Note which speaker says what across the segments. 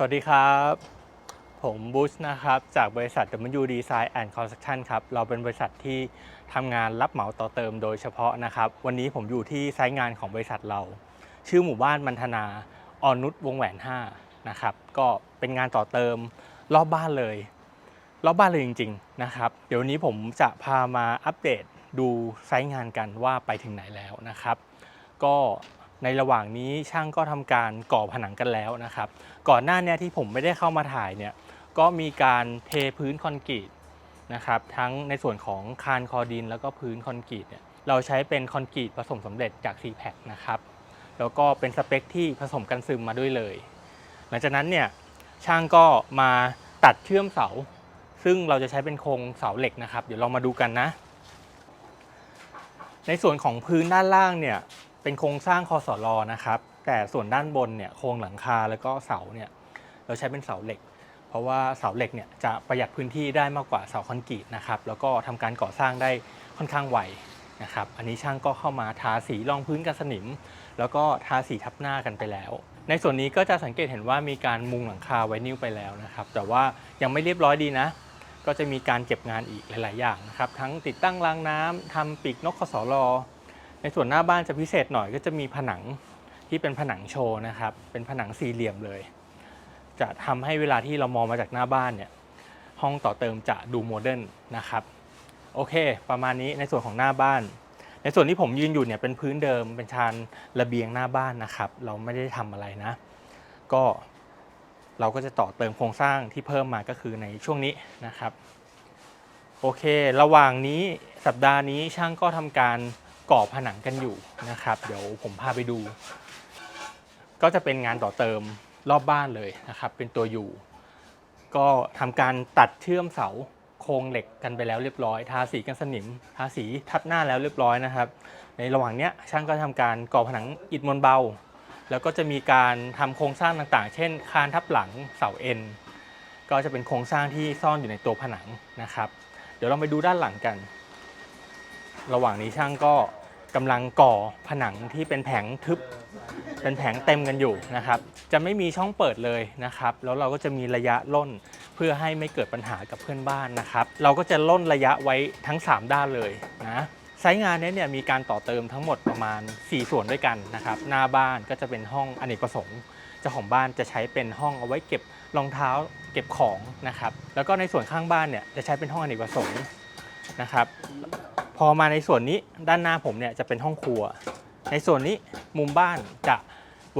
Speaker 1: สวัสดีครับ ผมบูชนะครับ จากบริษัท W Design and Construction ครับ เราเป็นบริษัทที่ทำงานรับเหมาต่อเติมโดยเฉพาะนะครับ วันนี้ผมอยู่ที่ไซต์งานของบริษัทเรา ชื่อหมู่บ้านมันธนาออนุชวงแหวน 5 นะครับ ก็เป็นงานต่อเติมรอบบ้านเลย รอบบ้านเลยจริง ๆ นะครับ เดี๋ยวนี้ผมจะพามาอัปเดตดูไซต์งานกันว่าไปถึงไหนแล้วนะครับ ก็ ในระหว่างนี้ช่างก็ทำการก่อผนังกันแล้วนะครับ ก่อนหน้านี้ที่ผมไม่ได้เข้ามาถ่ายเนี่ยก็มีการเทพื้นคอนกรีตนะครับทั้งในส่วนของคานคอดิน แล้วก็พื้นคอนกรีตเนี่ยเราใช้เป็นคอนกรีตผสมสำเร็จจาก c p a c นะครับแล้วก็เป็นสเปคที่ผสมกันซึมมาด้วยเลย หลังจากนั้นเนี่ยช่างก็มาตัดเชื่อมเสา ซึ่งเราจะใช้เป็นโครงเสาเหล็กนะครับ เดี๋ยวเรามาดูกันนะ ในส่วนของพื้นด้านล่างเนี่ย เป็นโครงสร้างคอสอลอนะครับ แต่ส่วนด้านบนเนี่ยโครงหลังคาแล้วก็เสาเนี่ยเราใช้เป็นเสาเหล็ก เพราะว่าเสาเหล็กเนี่ยจะประหยัดพื้นที่ได้มากกว่าเสาคอนกรีตนะครับแล้วก็ทำการก่อสร้างได้ค่อนข้างไวนะครับอันนี้ช่างก็เข้ามาทาสีรองพื้นกันสนิม แล้วก็ทาสีทับหน้ากันไปแล้ว ในส่วนนี้ก็จะสังเกตเห็นว่ามีการมุงหลังคาไวนิลไปแล้วนะครับแต่ว่ายังไม่เรียบร้อยดีนะ ก็จะมีการเก็บงานอีกหลาย ๆ อย่างนะครับทั้งติดตั้งรางน้ำทำปีกนกขสลอ ในส่วนหน้าบ้านจะพิเศษหน่อยก็จะมีผนังที่เป็นผนังโชว์นะครับ เป็นผนังสี่เหลี่ยมเลย จะทำให้เวลาที่เรามองมาจากหน้าบ้านเนี่ย ห้องต่อเติมจะดูโมเดิร์นนะครับ โอเค ประมาณนี้ในส่วนของหน้าบ้าน ในส่วนที่ผมยืนอยู่เนี่ยเป็นพื้นเดิม เป็นชานระเบียงหน้าบ้านนะครับ เราไม่ได้ทำอะไรนะ ก็เราก็จะต่อเติมโครงสร้างที่เพิ่มมาก็คือในช่วงนี้นะครับ โอเค ระหว่างนี้สัปดาห์นี้ช่างก็ทำการ ก่อผนังกันอยู่นะครับ เดี๋ยวผมพาไปดู ก็จะเป็นงานต่อเติมรอบบ้านเลยนะครับ เป็นตัวอยู่ ก็ทำการตัดเชื่อมเสาโครงเหล็กกันไปแล้วเรียบร้อยทาสีกันสนิมทาสีทับหน้าแล้วเรียบร้อยนะครับ ในระหว่างเนี้ยช่างก็ทำการก่อผนังอิฐมวลเบา แล้วก็จะมีการทำโครงสร้างต่างๆ เช่น คานทับหลังเสาเอ็นก็จะเป็นโครงสร้างที่ซ่อนอยู่ในตัวผนังนะครับ เดี๋ยวเราไปดูด้านหลังกัน ระหว่างนี้ช่างก็ กำลังก่อผนังที่เป็นแผงทึบ เป็นแผงเต็มกันอยู่นะครับ จะไม่มีช่องเปิดเลยนะครับ แล้วเราก็จะมีระยะล่นเพื่อให้ไม่เกิดปัญหากับเพื่อนบ้านนะครับ เราก็จะล่นระยะไว้ทั้ง 3 ด้านเลยนะไซต์งานนี้เนี่ยมีการต่อเติมทั้งหมดประมาณ 4 ส่วนด้วยกันนะครับ หน้าบ้านก็จะเป็นห้องอเนกประสงค์เจ้าของบ้านจะใช้เป็นห้องเอาไว้เก็บรองเท้าเก็บของนะครับ แล้วก็ในส่วนข้างบ้านเนี่ยจะใช้เป็นห้องอเนกประสงค์นะครับ พอมาในส่วนนี้ด้านหน้าผมเนี่ยจะเป็นห้องครัว ในส่วนนี้มุมบ้านจะ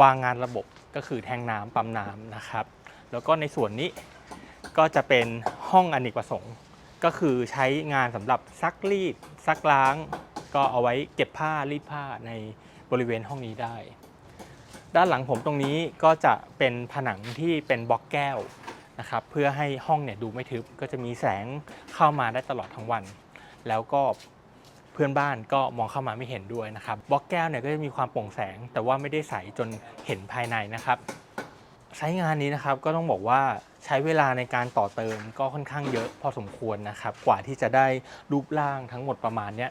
Speaker 1: วางงานระบบก็คือแทงน้ำปั๊มน้ำนะครับ แล้วก็ในส่วนนี้ก็จะเป็นห้องอเนกประสงค์ ก็คือใช้งานสำหรับซักรีดซักล้าง ก็เอาไว้เก็บผ้ารีดผ้าในบริเวณห้องนี้ได้ ด้านหลังผมตรงนี้ก็จะเป็นผนังที่เป็นบล็อกแก้วนะครับเพื่อให้ห้องเนี่ยดูไม่ทึบก็จะมีแสงเข้ามาได้ตลอดทั้งวัน แล้วก็ พื่อนบ้านก็มองเข้ามาไม่เห็นด้วยนะครับบล็อกแก้วเนี่ยก็จะมีความโปร่งแสง แต่ว่าไม่ได้ใสจนเห็นภายในนะครับใช้งานนี้นะครับก็ต้องบอกว่าใช้เวลาในการต่อเติมก็ค่อนข้างเยอะพอสมควรนะครับ กว่าที่จะได้รูปร่างทั้งหมดประมาณเนี้ย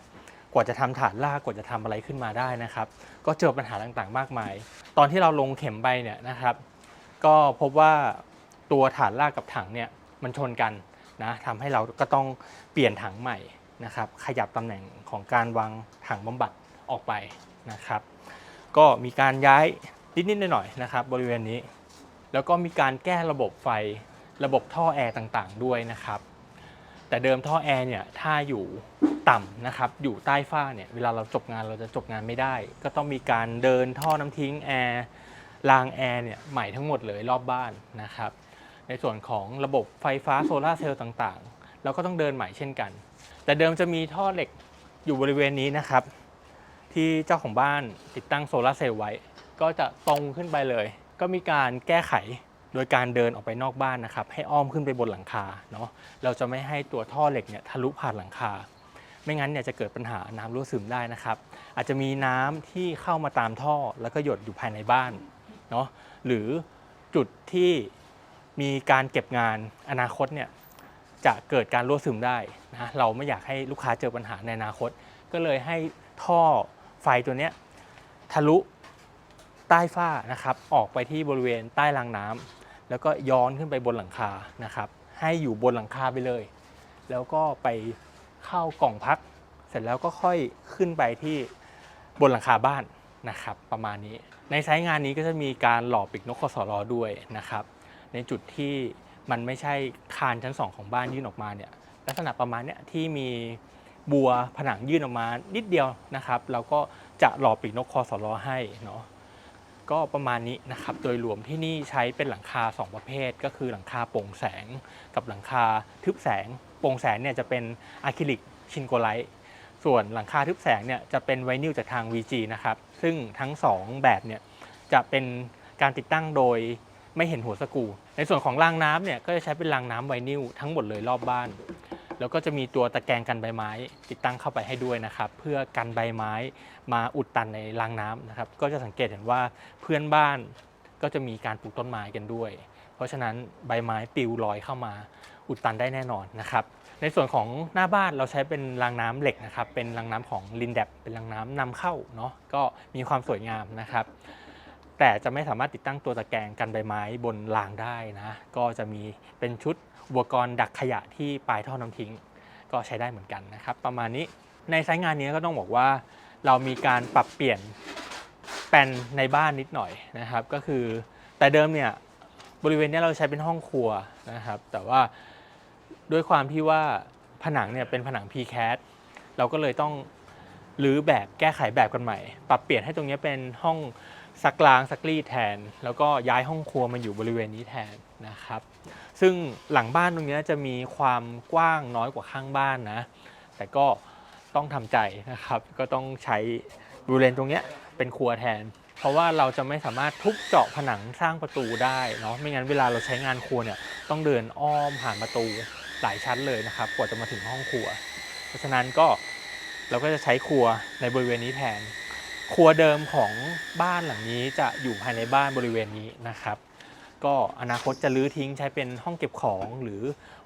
Speaker 1: กว่าจะทำฐานรากกว่าจะทำอะไรขึ้นมาได้นะครับ ก็เจอปัญหาต่างๆ มากมาย ตอนที่เราลงเข็มไปเนี่ยนะครับ ก็พบว่าตัวฐานรากกับถังเนี่ยมันชนกันนะทำให้เราก็ต้องเปลี่ยนถังใหม่ นะครับขยับตำแหน่งของการวางถังบำบัดออกไปนะครับ ก็มีการย้ายนิดๆหน่อยๆนะครับ บริเวณนี้ แล้วก็มีการแก้ระบบไฟระบบท่อแอร์ต่างๆ ด้วยนะครับ แต่เดิมท่อแอร์เนี่ยถ้าอยู่ต่ำนะครับอยู่ใต้ฝ้าเนี่ยเวลาเราจบงานเราจะจบงานไม่ได้ ก็ต้องมีการเดินท่อน้ำทิ้งแอร์รางแอร์เนี่ยใหม่ทั้งหมดเลยรอบบ้านนะครับ ในส่วนของระบบไฟฟ้าโซลาเซลล์ต่างๆ เราก็ต้องเดินใหม่เช่นกัน แต่เดิมจะมีท่อเหล็กอยู่บริเวณนี้นะครับ ที่เจ้าของบ้านติดตั้งโซลาเซลล์ไว้ ก็จะตรงขึ้นไปเลย ก็มีการแก้ไขโดยการเดินออกไปนอกบ้านนะครับ ให้อ้อมขึ้นไปบนหลังคาเนาะเราจะไม่ให้ตัวท่อเหล็กเนี่ยทะลุผ่านหลังคา ไม่งั้นเนี่ยจะเกิดปัญหาน้ำรั่วซึมได้นะครับ อาจจะมีน้ำที่เข้ามาตามท่อแล้วก็หยดอยู่ภายในบ้านเนาะหรือจุดที่มีการเก็บงานอนาคตเนี่ย จะเกิดการรั่วซึมได้นะเราไม่อยากให้ลูกค้าเจอปัญหาในอนาคต ก็เลยให้ท่อไฟตัวนี้ทะลุใต้ฝ้านะครับ ออกไปที่บริเวณใต้รางน้ำแล้วก็ย้อนขึ้นไปบนหลังคานะครับ ให้อยู่บนหลังคาไปเลย แล้วก็ไปเข้ากล่องพัก เสร็จแล้วก็ค่อยขึ้นไปที่บนหลังคาบ้านนะครับ ประมาณนี้ ในไซต์งานนี้ก็จะมีการหล่อปีกนกคสรด้วยนะครับ ในจุดที่ มันไม่ใช่คานชั้นสองของบ้านยื่นออกมาเนี่ยลักษณะประมาณเนี้ยที่มีบัวผนังยื่นออกมานิดเดียวนะครับเราก็จะหล่อปีกนกคอสรให้เนาะก็ประมาณนี้นะครับ โดยรวมที่นี่ใช้เป็นหลังคา 2 ประเภท ก็คือหลังคาโปร่งแสง กับหลังคาทึบแสง โปร่งแสงเนี่ยจะเป็นอะคริลิกชินโกไลท์ส่วนหลังคาทึบแสงเนี่ยจะเป็นไวนิลจากทาง VG นะครับ ซึ่งทั้ง 2 แบบเนี่ยจะเป็นการติดตั้งโดย ไม่เห็นหัวสกู ในส่วนของรางน้ำเนี่ยก็จะใช้เป็นรางน้ำไวนิลทั้งหมดเลยรอบบ้าน แล้วก็จะมีตัวตะแกรงกันใบไม้ ติดตั้งเข้าไปให้ด้วยนะครับเพื่อกันใบไม้มาอุดตันในรางน้ำนะครับก็จะสังเกตเห็นว่าเพื่อนบ้านก็จะมีการปลูกต้นไม้กันด้วย เพราะฉะนั้นใบไม้ปลิวลอยเข้ามาอุดตันได้แน่นอนนะครับในส่วนของหน้าบ้านเราใช้เป็นรางน้ำเหล็กนะครับเป็นรางน้ำของลินแดบเป็นรางน้ำนำเข้าเนาะก็มีความสวยงามนะครับ แต่จะไม่สามารถติดตั้งตัวตะแกรงกันใบไม้บนรางได้นะ ก็จะมีเป็นชุดอุปกรณ์ดักขยะที่ปลายท่อน้ำทิ้ง ก็ใช้ได้เหมือนกันนะครับ ประมาณนี้ในไซต์งานนี้ก็ต้องบอกว่า เรามีการปรับเปลี่ยนแปลนในบ้านนิดหน่อยนะครับ ก็คือแต่เดิมเนี่ยบริเวณนี้เราใช้เป็นห้องครัวนะครับ แต่ว่าด้วยความที่ว่าผนังเนี่ยเป็นผนัง PCAT เราก็เลยต้องรื้อแบบแก้ไขแบบกันใหม่ ปรับเปลี่ยนให้ตรงนี้เป็นห้อง ซักล้างซักรีดแทน แล้วก็ย้ายห้องครัวมาอยู่บริเวณนี้แทนนะครับ ซึ่งหลังบ้านตรงนี้จะมีความกว้างน้อยกว่าข้างบ้านนะ แต่ก็ต้องทำใจนะครับ ก็ต้องใช้บริเวณตรงนี้เป็นครัวแทน เพราะว่าเราจะไม่สามารถทุบเจาะผนังสร้างประตูได้เนาะไม่งั้นเวลาเราใช้งานครัวเนี่ยต้องเดินอ้อมผ่านประตูหลายชั้นเลยนะครับกว่าจะมาถึงห้องครัว เพราะฉะนั้นก็เราก็จะใช้ครัวในบริเวณนี้แทน ครัวเดิมของบ้านหลังนี้จะอยู่ภายในบ้านบริเวณนี้นะครับ ก็อนาคตจะรื้อทิ้งใช้เป็นห้องเก็บของหรือ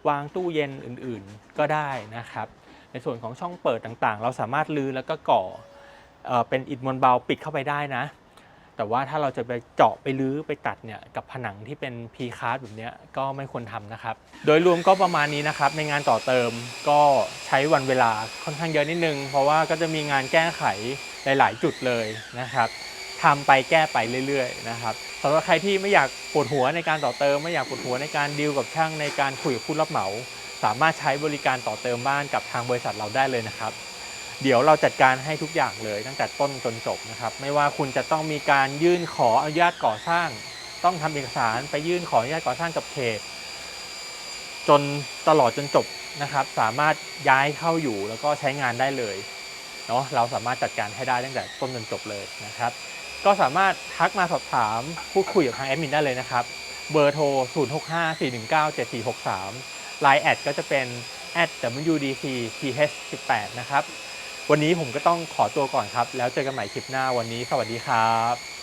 Speaker 1: วางตู้เย็นอื่นๆก็ได้นะครับ ในส่วนของช่องเปิดต่างๆ เราสามารถรื้อแล้วก็ก่อเป็นอิฐมวลเบาปิดเข้าไปได้นะ แต่ว่าถ้าเราจะไปเจาะไปรื้อไปตัดเนี่ยกับผนังที่เป็นพีคาร์ดแบบนี้ก็ไม่ควรทำนะครับ โดยรวมก็ประมาณนี้นะครับ ในงานต่อเติมก็ใช้วันเวลาค่อนข้างเยอะนิดนึง เพราะว่าก็จะมีงานแก้ไข หลายๆ จุดเลยนะครับทำไปแก้ไปเรื่อยๆนะครับสำหรับใครที่ไม่อยากปวดหัวในการต่อเติม ไม่อยากปวดหัวในการดีลกับช่างในการคุยกับผู้รับเหมา สามารถใช้บริการต่อเติมบ้านกับทางบริษัทเราได้เลยนะครับเดี๋ยวเราจัดการให้ทุกอย่างเลยตั้งแต่ต้นจนจบนะครับไม่ว่าคุณจะต้องมีการยื่นขออนุญาตก่อสร้าง ต้องทำเอกสารไปยื่นขออนุญาตก่อสร้างกับเขต จนตลอดจนจบนะครับ สามารถย้ายเข้าอยู่แล้วก็ใช้งานได้เลย เนาะเราสามารถจัดการให้ได้ตั้งแต่ต้นจนจบเลยนะครับ ก็สามารถทักมาสอบถามพูดคุยกับทางแอดมินได้เลยนะครับ เบอร์โทร 0 6 5 4 1 9 7 4 6 3 Line แอดก็จะเป็น @wdc th 18 นะครับ วันนี้ผมก็ต้องขอตัวก่อนครับ แล้วเจอกันใหม่คลิปหน้าวันนี้ สวัสดีครับ